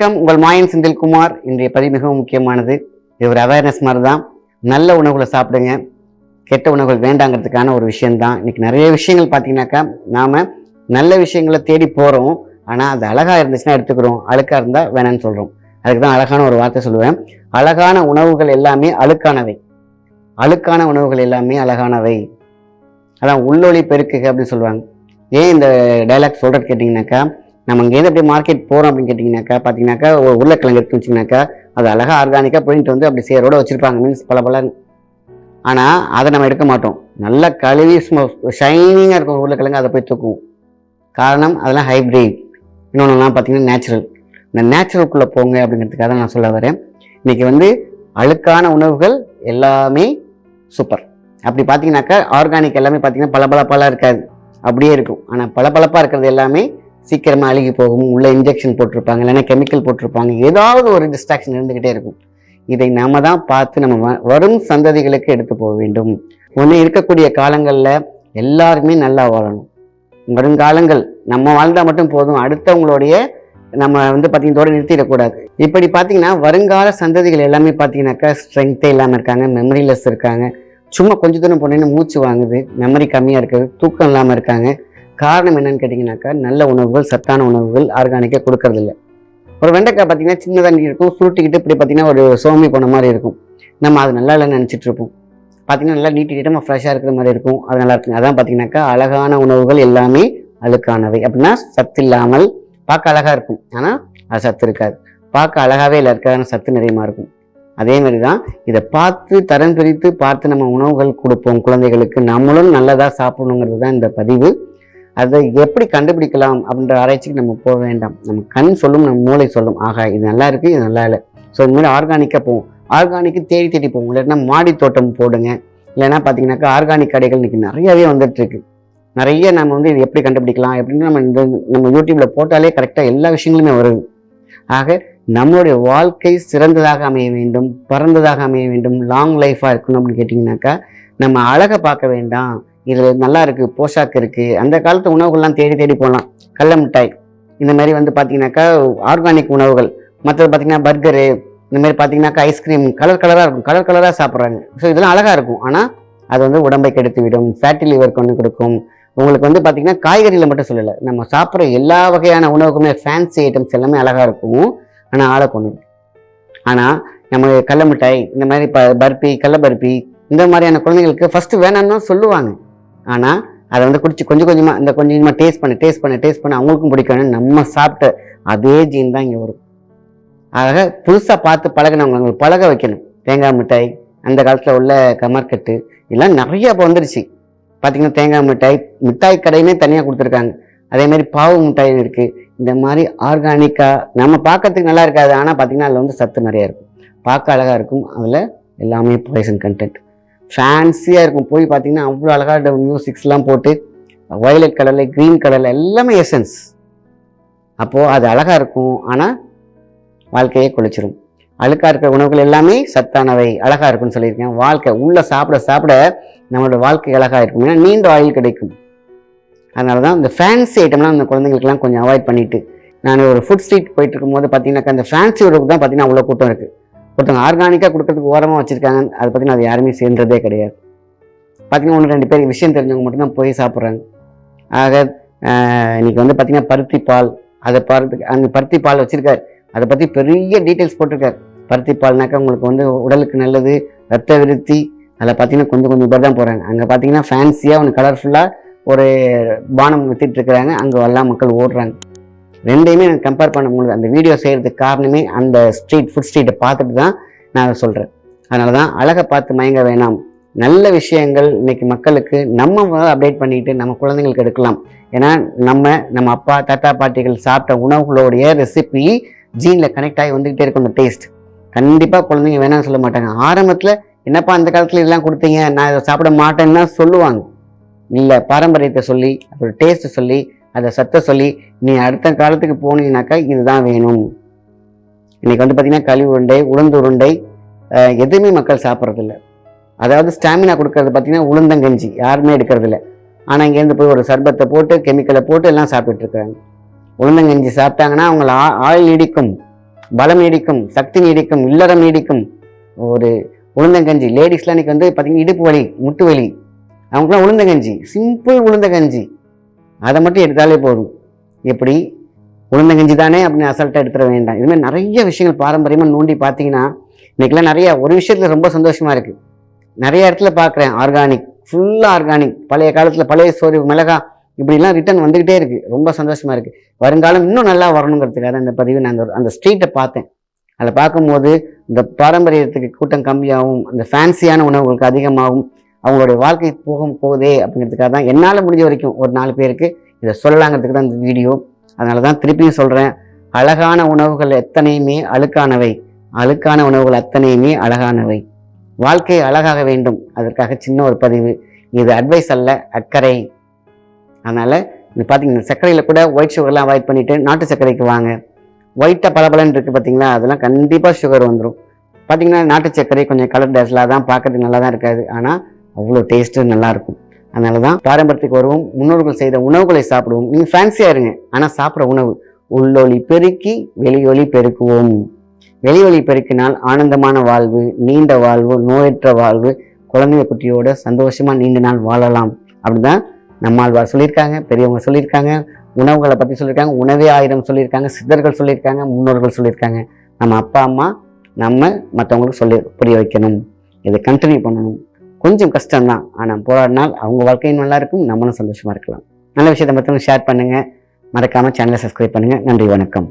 வணக்கம். உங்கள் மாயன் செந்தில்குமார் இன்றைய பதிவு மிகவும் முக்கியமானது. இது ஒரு அவேர்னஸ் மாதிரி தான் நல்ல உணவுகளை சாப்பிடுங்க. கெட்ட உணவுகள் வேண்டாங்கிறதுக்கான ஒரு விஷயம்தான். இன்னைக்கு நிறைய விஷயங்கள் பார்த்தீங்கன்னாக்கா நாம் நல்ல விஷயங்களை தேடி போகிறோம் ஆனால் அது அழகாக இருந்துச்சுன்னா எடுத்துக்கிறோம். அழுக்காக இருந்தால் வேணாம்னு சொல்கிறோம் அதுக்கு தான் அழகான ஒரு வார்த்தை சொல்லுவேன். அழகான உணவுகள் எல்லாமே அழுக்கானவை. அழுக்கான உணவுகள் எல்லாமே அழகானவை. அதான் உள்ளொளி பெருக்குக அப்படின்னு சொல்லுவாங்க. ஏன் இந்த டைலாக் சொல்கிறது கேட்டிங்கனாக்கா நம்ம இங்கேருந்து அப்படியே மார்க்கெட் போகிறோம் அப்படின்னு கேட்டிங்கனாக்கா பார்த்தீங்கன்னாக்கா ஒரு உருளைக்கிழங்கு எடுத்து வச்சிங்கனாக்கா அது அழகாக ஆர்கானிக்காக போயிட்டு வந்து அப்படி சேரோட வச்சுருப்பாங்க மீன்ஸ் பல பல. ஆனால் அதை நம்ம எடுக்க மாட்டோம். நல்லா கழுவி ஷைனிங்காக இருக்கும் உருளைக்கிழங்கு அதை போய் தூக்குவோம். காரணம் அதெல்லாம் ஹைப்ரிட் இன்னொன்றுலாம் பார்த்தீங்கன்னா நேச்சுரல் இந்த நேச்சுரலுக்குள்ளே போங்க அப்படிங்கிறதுக்காக தான் நான் சொல்ல வரேன். இன்றைக்கி வந்து அழுக்கான உணவுகள் எல்லாமே சூப்பர் அப்படி பார்த்தீங்கன்னாக்கா ஆர்கானிக் எல்லாமே பார்த்தீங்கன்னா பளபளப்பாலாம் இருக்காது. அப்படியே இருக்கும். ஆனால் பளபளப்பாக இருக்கிறது எல்லாமே சீக்கிரமாக அழுகி போகும் உள்ளே இன்ஜெக்ஷன் போட்டிருப்பாங்க இல்லைன்னா கெமிக்கல் போட்டிருப்பாங்க ஏதாவது ஒரு டிஸ்ட்ராக்ஷன் இருந்துக்கிட்டே இருக்கும். இதை நாம தான் பார்த்து நம்ம வ- வரும் சந்ததிகளுக்கு எடுத்து போக வேண்டும். ஒன்று இருக்கக்கூடிய காலங்களில் எல்லாருமே நல்லா வாழணும். வருங்காலங்கள் நம்ம வாழ்ந்தால் மட்டும் போதும். அடுத்தவங்களுடைய நம்ம வந்து பார்த்தீங்கன்னா நிறுத்திடக்கூடாது. இப்படி பார்த்தீங்கன்னா வருங்கால சந்ததிகள் எல்லாமே பார்த்தீங்கன்னாக்கா ஸ்ட்ரென்த்தே இல்லாமல் இருக்காங்க மெமரிலெஸ் இருக்காங்க. சும்மா கொஞ்ச தூரம் போனீங்கன்னா மூச்சு வாங்குது மெமரி கம்மியாக இருக்குது தூக்கம் இல்லாமல் இருக்காங்க. காரணம் என்னன்னு கேட்டிங்கனாக்கா நல்ல உணவுகள் சத்தான உணவுகள் ஆர்கானிக்காக கொடுக்கறதில்ல. ஒரு வெண்டைக்காய் பார்த்தீங்கன்னா சின்னதாக இருக்கும். சுருட்டிக்கிட்டு இப்படி பார்த்தீங்கன்னா ஒரு சோமி போன மாதிரி இருக்கும். நம்ம அது நல்லா இல்லைன்னு நினச்சிட்டு இருப்போம். பார்த்தீங்கன்னா நல்லா நீட்டி நீட்டமாக ஃப்ரெஷ்ஷாக இருக்கிற மாதிரி இருக்கும். அது நல்லா இருக்கும் அதான் பார்த்தீங்கன்னாக்கா அழகான உணவுகள் எல்லாமே அழுக்கானவை. அப்படின்னா சத்து இல்லாமல் பார்க்க அழகாக இருக்கும். ஆனால் அது சத்து இருக்காது. பார்க்க அழகாகவே இல்லை இருக்காது சத்து நிறையமாக இருக்கும். அதே மாதிரி தான் இதை பார்த்து தரம் பிரித்து பார்த்து நம்ம உணவுகள் கொடுப்போம் குழந்தைகளுக்கு. நம்மளும் நல்லதாக சாப்பிடணுங்கிறது தான் இந்த பதிவு. அதை எப்படி கண்டுபிடிக்கலாம் அப்படின்ற ஆராய்ச்சிக்கு நம்ம போக வேண்டாம். நம்ம கண் சொல்லும் நம்ம மூளை சொல்லும். ஆகா இது நல்லா இருக்குது இது நல்லா இல்லை. ஸோ இந்த மாதிரி ஆர்கானிக்காக போவோம். ஆர்கானிக்கு தேடி தேடி போவோம். இல்லைன்னா மாடி தோட்டம் போடுங்க. இல்லைன்னா பார்த்தீங்கன்னாக்கா ஆர்கானிக் கடைகள் இன்னைக்கு நிறையவே வந்துட்டுருக்கு. நிறைய நம்ம வந்து இது எப்படி கண்டுபிடிக்கலாம் எப்படின்னு நம்ம இந்த நம்ம யூடியூப்பில் போட்டாலே கரெக்டாக எல்லா விஷயங்களுமே வருது. ஆக நம்மளுடைய வாழ்க்கை சிறந்ததாக அமைய வேண்டும் பறந்ததாக அமைய வேண்டும் லாங் லைஃபாக இருக்கணும் அப்படின்னு கேட்டிங்கனாக்கா நம்ம அழகை பார்க்க வேண்டாம். இதில் நல்லா இருக்குது போஷாக்கு இருக்குது அந்த காலத்து உணவுகள்லாம் தேடி தேடி போகலாம் கடல மிட்டாய் இந்த மாதிரி வந்து பார்த்தீங்கன்னாக்கா ஆர்கானிக் உணவுகள். மற்றது பார்த்தீங்கன்னா பர்கரு இந்த மாதிரி பார்த்தீங்கன்னாக்கா ஐஸ்கிரீம் கலர் கலராக இருக்கும். கலர் கலராக சாப்பிட்றாங்க. ஸோ இதெல்லாம் அழகாக இருக்கும். ஆனால் அது வந்து உடம்பை கெடுத்து விடும் ஃபேட்டி லிவர் கொண்டு கொடுக்கும். உங்களுக்கு வந்து பார்த்தீங்கன்னா காய்கறியில் மட்டும் சொல்லலை. நம்ம சாப்பிட்ற எல்லா வகையான உணவுக்குமே ஃபேன்சி ஐட்டம்ஸ் எல்லாமே அழகாக இருக்கும். ஆனால் ஆளை கொண்டு. ஆனால் நம்ம கடல மிட்டாய் இந்த மாதிரி ப பர்பி கடல பர்பி இந்த மாதிரியான குழந்தைங்களுக்கு ஃபஸ்ட்டு வேணாம்னு சொல்லுவாங்க. ஆனால் அதை வந்து குடிச்சு கொஞ்சம் கொஞ்சமாக இந்த கொஞ்சம் கொஞ்சமாக டேஸ்ட் பண்ண டேஸ்ட் பண்ண டேஸ்ட் பண்ண அவங்களுக்கும் பிடிக்கணும் நம்ம சாப்பிட்ட அதே ஜீன் தான் இங்கே வரும். ஆக புதுசாக பார்த்து பழகினவங்க அவங்களுக்கு பழக வைக்கணும். தேங்காய் மிட்டாய் அந்த காலத்தில் உள்ள கமர்கட்டு இதெல்லாம் நிறைய இப்போ வந்துருச்சு. பார்த்தீங்கன்னா தேங்காய் மிட்டாய் மிட்டாய் கடையுமே தனியாக கொடுத்துருக்காங்க. அதே மாதிரி பாவு மிட்டாய் இருக்குது இந்த மாதிரி ஆர்கானிக்காக நம்ம பார்க்கறதுக்கு நல்லா இருக்காது. ஆனால் பார்த்தீங்கன்னா அதில் வந்து சத்து நிறையா இருக்கும். பார்க்க அழகாக இருக்கும். அதில் எல்லாமே பாய்சன் கண்டென்ட் ஃபேன்சியாக இருக்கும். போய் பார்த்தீங்கன்னா அவ்வளோ அழகாக மியூசிக்ஸ்லாம் போட்டு வயலட் கலரில் க்ரீன் கலரில் எல்லாமே எசன்ஸ் அப்போது அது அழகாக இருக்கும். ஆனால் வாழ்க்கையே குளிச்சிரும். அழுக்காக இருக்கிற உணவுகள் எல்லாமே சத்தானவை அழகாக இருக்கும்னு சொல்லியிருக்கேன். வாழ்க்கை உள்ளே சாப்பிட சாப்பிட நம்மளோட வாழ்க்கை அழகாக இருக்கும். ஏன்னா நீண்ட ஆயில் கிடைக்கும். அதனால தான் இந்த ஃபேன்சி ஐட்டம்லாம் அந்த குழந்தைங்களுக்குலாம் கொஞ்சம் அவாய்ட் பண்ணிவிட்டு நான் ஒரு ஃபுட் ஸ்ட்ரீட் போயிட்டு இருக்கும்போது பார்த்தீங்கன்னாக்கா அந்த ஃபேன்சி உணவுக்கு தான் பார்த்தீங்கன்னா அவ்வளோ கூட்டம் இருக்குது ஒருத்தவங்க ஆர்கானிக்காக கொடுக்கறதுக்கு ஓரமாக வச்சுருக்காங்க அதை பார்த்தீங்கன்னா அது யாருமே சேர்ந்ததே கிடையாது. பார்த்தீங்கன்னா ஒன்று ரெண்டு பேர் விஷயம் தெரிஞ்சவங்க மட்டும்தான் போய் சாப்பிட்றாங்க. ஆக இன்றைக்கி வந்து பார்த்தீங்கன்னா பருத்தி பால் அதை பார்த்து அந்த பருத்தி பால் வச்சுருக்காரு. அதை பற்றி பெரிய டீட்டெயில்ஸ் போட்டிருக்காரு. பருத்தி பால்னாக்கா உங்களுக்கு வந்து உடலுக்கு நல்லது ரத்த விருத்தி அதில் பார்த்தீங்கன்னா கொஞ்சம் கொஞ்சம் பேர் தான் போகிறாங்க அங்கே பார்த்தீங்கன்னா ஃபேன்சியாக ஒன்று கலர்ஃபுல்லாக ஒரு பானம் வித்துட்டு இருக்கிறாங்க. அங்கே எல்லாம் மக்கள் ஓடுறாங்க. ரெண்டையுமே நான் கம்பேர் பண்ணும்போது அந்த வீடியோ செய்கிறதுக்கு காரணமே அந்த ஸ்ட்ரீட் ஃபுட் ஸ்ட்ரீட்டை பார்த்துட்டு தான் நான் அதை சொல்கிறேன் அதனால தான் அழகை பார்த்து மயங்க வேணாம். நல்ல விஷயங்கள் இன்னைக்கு மக்களுக்கு நம்ம அப்டேட் பண்ணிட்டு நம்ம குழந்தைங்களுக்கு எடுக்கலாம். ஏன்னா நம்ம நம்ம அப்பா தாத்தா பாட்டிகள் சாப்பிட்ட உணவுகளுடைய ரெசிபி ஜீனில் கனெக்ட் ஆகி வந்துக்கிட்டே இருக்கும் அந்த டேஸ்ட் கண்டிப்பாக குழந்தைங்க வேணாம்னு சொல்ல மாட்டாங்க. ஆரம்பத்தில் என்னப்பா அந்த காலத்தில் இதெல்லாம் கொடுத்தீங்க? நான் இதை சாப்பிட மாட்டேன்னு தான் சொல்லுவாங்க. இல்லை பாரம்பரியத்தை சொல்லி அதோட டேஸ்ட்டை சொல்லி அதை சத்தை சொல்லி நீ அடுத்த காலத்துக்கு போனீங்கனாக்கா இதுதான் வேணும். இன்னைக்கு வந்து பார்த்தீங்கன்னா களி உருண்டை உளுந்து உருண்டை எதுவுமே மக்கள் சாப்பிட்றதில்ல. அதாவது ஸ்டாமினா கொடுக்கறது பார்த்தீங்கன்னா உளுந்தங்கஞ்சி யாருமே எடுக்கிறதில்ல. ஆனால் இங்கேருந்து போய் ஒரு சர்பத்தை போட்டு கெமிக்கலை போட்டு எல்லாம் சாப்பிட்டுருக்குறாங்க உளுந்தங்கஞ்சி சாப்பிட்டாங்கன்னா அவங்கள ஆ- ஆயுள் நீடிக்கும் பலம் நீடிக்கும் சக்தி நீடிக்கும் இல்லறம் நீடிக்கும். ஒரு உளுந்தங்கஞ்சி லேடிஸ்லாம் இன்னைக்கு வந்து பார்த்தீங்கன்னா இடுப்பு வலி முட்டு வலி. அவங்களுக்குலாம் உளுந்தங்கஞ்சி சிம்பிள் உளுந்தங்கஞ்சி அதை மட்டும் எடுத்தாலே போதும். எப்படி? உளுந்தங்கஞ்சி தானே அப்படின்னு அசல்ட்டாக எடுத்துட வேண்டாம். இதுமாதிரி நிறைய விஷயங்கள் பாரம்பரியமாக நோண்டி பார்த்தீங்கன்னா இன்றைக்கெலாம் நிறைய ஒரு விஷயத்தில் ரொம்ப சந்தோஷமாக இருக்குது நிறைய இடத்துல பார்க்குறேன் ஆர்கானிக் ஃபுல்லாக ஆர்கானிக் பழைய காலத்தில் பழைய சோறு மிளகா இப்படிலாம் ரிட்டர்ன் வந்துக்கிட்டே இருக்குது ரொம்ப சந்தோஷமாக இருக்குது வருங்காலம் இன்னும் நல்லா வரணுங்கிறதுக்காக அந்த பதிவு நான் அந்த- அந்த ஸ்ட்ரீட்டை பார்த்தேன். அதில் பார்க்கும்போது இந்த பாரம்பரியத்துக்கு கூட்டம் கம்மியாகவும் அந்த ஃபேன்சியான உணவுகளுக்கு அதிகமாகவும் அவங்களுடைய வாழ்க்கை போகும் போகுதே அப்படிங்கிறதுக்காக தான் என்னால் முடிஞ்ச வரைக்கும் ஒரு நாலு பேருக்கு இதை சொல்லலாங்கிறதுக்கு தான் இந்த வீடியோ. அதனால தான் திருப்பியும் சொல்கிறேன் அழகான உணவுகள் எத்தனையுமே அழுக்கானவை. அழுக்கான உணவுகள் அத்தனையுமே அழகானவை. வாழ்க்கை அழகாக வேண்டும். அதற்காக சின்ன ஒரு பதிவு. இது அட்வைஸ் அல்ல அக்கறை. அதனால் இது பார்த்தீங்கன்னா சர்க்கரையில் கூட ஒயிட் சுகர்லாம் அவாய்ட் பண்ணிவிட்டு நாட்டு சர்க்கரைக்கு வாங்க. ஒயிட்டாக பளபளன்னு இருக்குது பார்த்தீங்களா அதெல்லாம் கண்டிப்பாக சுகர் வந்துடும் பார்த்தீங்கன்னா நாட்டு சர்க்கரை கொஞ்சம் கலர் டேஸ்லாக தான் பார்க்கறதுக்கு நல்லா தான் இருக்காது. ஆனால் அவ்வளோ டேஸ்ட்டு நல்லாயிருக்கும். அதனால தான் பாரம்பரியத்துக்கு வருவோம் முன்னோர்கள் செய்த உணவுகளை சாப்பிடுவோம். நீங்கள் ஃபேன்சியாக இருங்க ஆனால் சாப்பிட்ற உணவு. உள்ளொலி பெருக்கி வெளியொலி பெருக்குவோம். வெளியொலி பெருக்கினால் ஆனந்தமான வாழ்வு நீண்ட வாழ்வு நோயற்ற வாழ்வு குழந்தைய குட்டியோட சந்தோஷமாக நீண்ட நாள் வாழலாம். அப்படிதான் நம்மாழ்வார் சொல்லியிருக்காங்க பெரியவங்க சொல்லியிருக்காங்க உணவுகளை பற்றி சொல்லியிருக்காங்க உணவே ஆயிரம் சொல்லியிருக்காங்க சித்தர்கள் சொல்லியிருக்காங்க முன்னோர்கள் சொல்லியிருக்காங்க. நம்ம அப்பா அம்மா நம்ம மற்றவங்களுக்கு சொல்லி புரிய வைக்கணும். இதை கண்டினியூ பண்ணணும். கொஞ்சம் கஷ்டம்தான். ஆனால் போராடினால் அவங்க வாழ்க்கையும் நல்லா இருக்கும் நம்மளும் சந்தோஷமாக இருக்கலாம். நல்ல விஷயத்தை மற்றவங்க ஷேர் பண்ணுங்கள் மறக்காம சேனலை சப்ஸ்கிரைப் பண்ணுங்கள் நன்றி வணக்கம்.